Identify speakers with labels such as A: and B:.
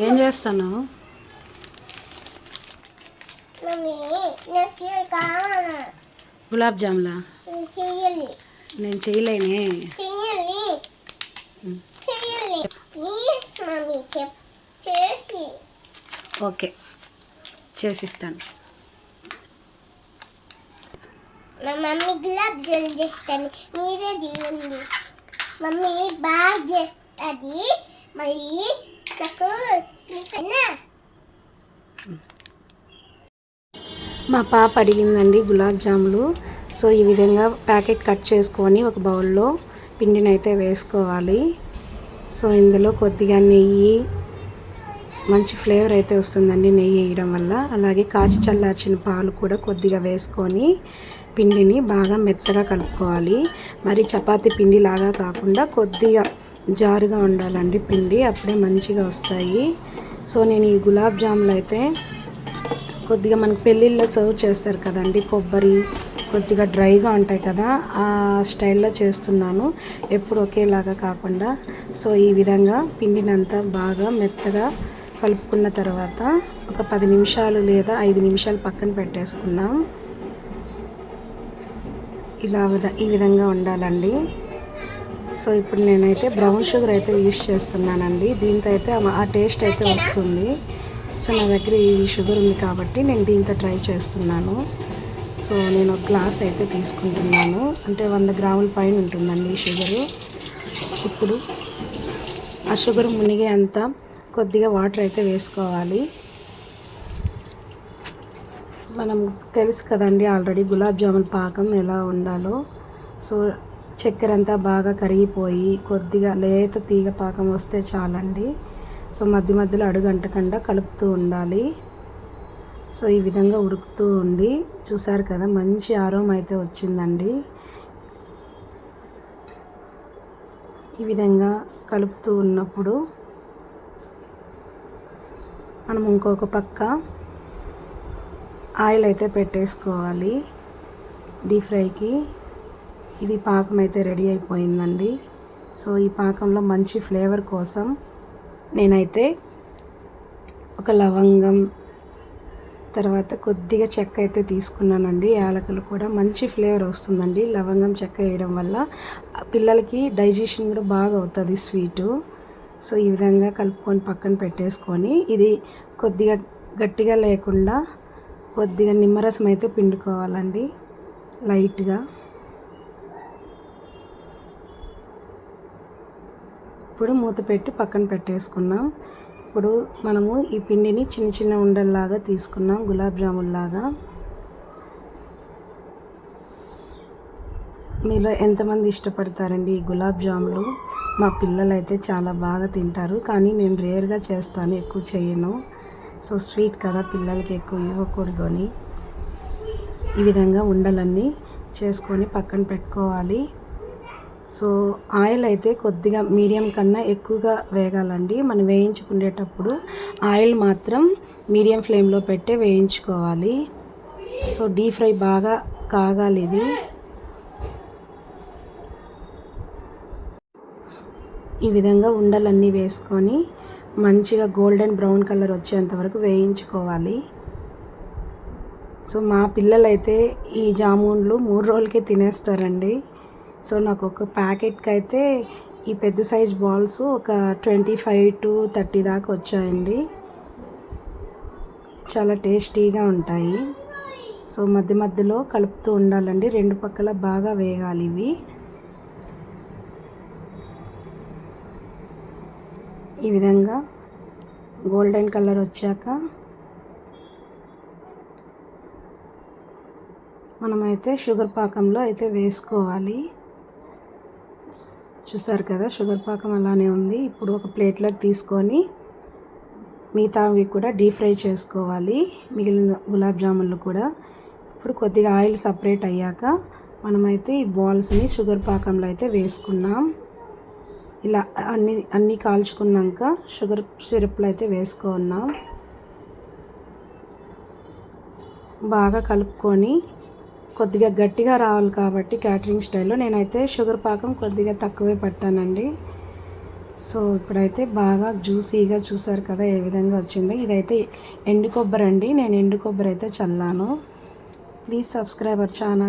A: ఏం చేస్తాను గులాబ్ జాములా?
B: నేను
A: చేయలేనే ఓకే. చేసిస్తాను.
B: మా మమ్మీ గులాబ్ జామ్ చేస్తాను మీరే చేయండి. మమ్మీ బాగా చేస్తుంది. మళ్ళీ
A: మా పాప అడిగిందండి గులాబ్ జాములు. సో ఈ విధంగా ప్యాకెట్ కట్ చేసుకొని ఒక బౌల్లో పిండిని అయితే వేసుకోవాలి. సో ఇందులో కొద్దిగా నెయ్యి మంచి ఫ్లేవర్ అయితే వస్తుందండి నెయ్యి వేయడం వల్ల. అలాగే కాచి చల్లార్చిన పాలు కూడా కొద్దిగా వేసుకొని పిండిని బాగా మెత్తగా కలుపుకోవాలి. మరి చపాతీ పిండి లాగా కాకుండా కొద్దిగా జారుగా ఉండాలండి పిండి అప్పుడే మంచిగా వస్తాయి. సో నేను ఈ గులాబ్ జాములు అయితే కొద్దిగా మనకి పెళ్ళిళ్ళలో సర్వ్ చేస్తారు కదండి కొబ్బరి కొద్దిగా డ్రైగా ఉంటాయి కదా ఆ స్టైల్లో చేస్తున్నాను. ఎప్పుడు ఒకేలాగా కాకుండా. సో ఈ విధంగా పిండినంతా బాగా మెత్తగా కలుపుకున్న తర్వాత ఒక పది నిమిషాలు లేదా ఐదు నిమిషాలు పక్కన పెట్టేసుకున్నాం. ఇలా ఈ విధంగా ఉండాలండి. సో ఇప్పుడు నేనైతే బ్రౌన్ షుగర్ అయితే యూస్ చేస్తున్నానండి. దీంతో అయితే ఆ- టేస్ట్ అయితే వస్తుంది. సో నా దగ్గర ఈ షుగర్ ఉంది కాబట్టి నేను దీంతో ట్రై చేస్తున్నాను. సో నేను ఒక గ్లాస్ అయితే తీసుకుంటున్నాను. అంటే వంద గ్రాముల పైన ఉంటుందండి ఈ షుగరు. ఇప్పుడు ఆ షుగర్ మునిగే అంత కొద్దిగా వాటర్ అయితే వేసుకోవాలి. మనం తెలుసు కదండి ఆల్రెడీ గులాబ్ జామున్ పాకం ఎలా ఉండాలో. సో చక్కెర అంతా బాగా కరిగిపోయి కొద్దిగా లేత తీగ పాకం వస్తే చాలండి. సో మధ్య మధ్యలో అడుగంటకుండా కలుపుతూ ఉండాలి. సో ఈ విధంగా ఉడుకుతూ ఉండి చూసారు కదా మంచి ఆరోమ అయితే వచ్చిందండి. ఈ విధంగా కలుపుతూ ఉన్నప్పుడు మనం ఇంకొక పక్క ఆయిల్ అయితే పెట్టేసుకోవాలి డీప్ ఫ్రైకి. ఇది పాకం అయితే రెడీ అయిపోయిందండి. సో ఈ పాకంలో మంచి ఫ్లేవర్ కోసం నేనైతే ఒక లవంగం తర్వాత కొద్దిగా చెక్క అయితే తీసుకున్నానండి. యాలకులు కూడా మంచి ఫ్లేవర్ వస్తుందండి. లవంగం చెక్క వేయడం వల్ల పిల్లలకి డైజెషన్ కూడా బాగా అవుతుంది స్వీటు. సో ఈ విధంగా కలుపుకొని పక్కన పెట్టేసుకొని ఇది కొద్దిగా గట్టిగా లేకుండా కొద్దిగా నిమ్మరసం అయితే పిండుకోవాలండి. లైట్గా. ఇప్పుడు మూత పెట్టి పక్కన పెట్టేసుకున్నాం. ఇప్పుడు మనము ఈ పిండిని చిన్న చిన్న ఉండల్లాగా తీసుకున్నాం గులాబ్ జాముల్లాగా. మీలో ఎంతమంది ఇష్టపడతారండి ఈ గులాబ్ జాములు? మా పిల్లలు అయితే చాలా బాగా తింటారు కానీ నేను రేర్గా చేస్తాను ఎక్కువ చేయను. సో స్వీట్ కదా పిల్లలకి ఎక్కువ ఇవ్వకూడదు అని ఈ విధంగా ఉండలన్నీ చేసుకొని పక్కన పెట్టుకోవాలి. సో ఆయిల్ అయితే కొద్దిగా మీడియం కన్నా ఎక్కువగా వేగాలండి. మనం వేయించుకునేటప్పుడు ఆయిల్ మాత్రం మీడియం ఫ్లేమ్లో పెట్టే వేయించుకోవాలి. సో డీప్ ఫ్రై బాగా కాగాలి ఇది. ఈ విధంగా ఉండలన్నీ వేసుకొని మంచిగా గోల్డెన్ బ్రౌన్ కలర్ వచ్చేంత వరకు వేయించుకోవాలి. సో మా పిల్లలైతే ఈ జామున్లు మూడు రోజులకే తినేస్తారండి. సో నాకు ఒక ప్యాకెట్కి అయితే ఈ పెద్ద సైజ్ బాల్స్ ఒక ట్వంటీ ఫైవ్ టు థర్టీ దాకా వచ్చాయండి. చాలా టేస్టీగా ఉంటాయి. సో మధ్య మధ్యలో కలుపుతూ ఉండాలండి. రెండు పక్కల బాగా వేగాలి ఇవి. ఈ విధంగా గోల్డెన్ కలర్ వచ్చాక మనమైతే షుగర్ పాకంలో అయితే వేసుకోవాలి. చూసారు కదా షుగర్ పాకం అలానే ఉంది. ఇప్పుడు ఒక ప్లేట్లోకి తీసుకొని మిగతావి కూడా డీప్ ఫ్రై చేసుకోవాలి. మిగిలిన గులాబ్ జామున్లు కూడా. ఇప్పుడు కొద్దిగా ఆయిల్ సపరేట్ అయ్యాక మనమైతే ఈ బాల్స్ని షుగర్ పాకంలో అయితే వేసుకున్నాం. ఇలా అన్ని అన్నీ కాల్చుకున్నాక షుగర్ సిరప్లో అయితే వేసుకున్నాం. బాగా కలుపుకొని కొద్దిగా గట్టిగా రావాలి కాబట్టి క్యాటరింగ్ స్టైల్లో నేనైతే షుగర్ పాకం కొద్దిగా తక్కువే పట్టానండి. సో ఇప్పుడైతే బాగా జ్యూసీగా చూసారు కదా ఏ విధంగా వచ్చిందో. ఇదైతే ఎండు కొబ్బరి అండి నేను ఎండు కొబ్బరి అయితే చల్లాను. Please subscriber channel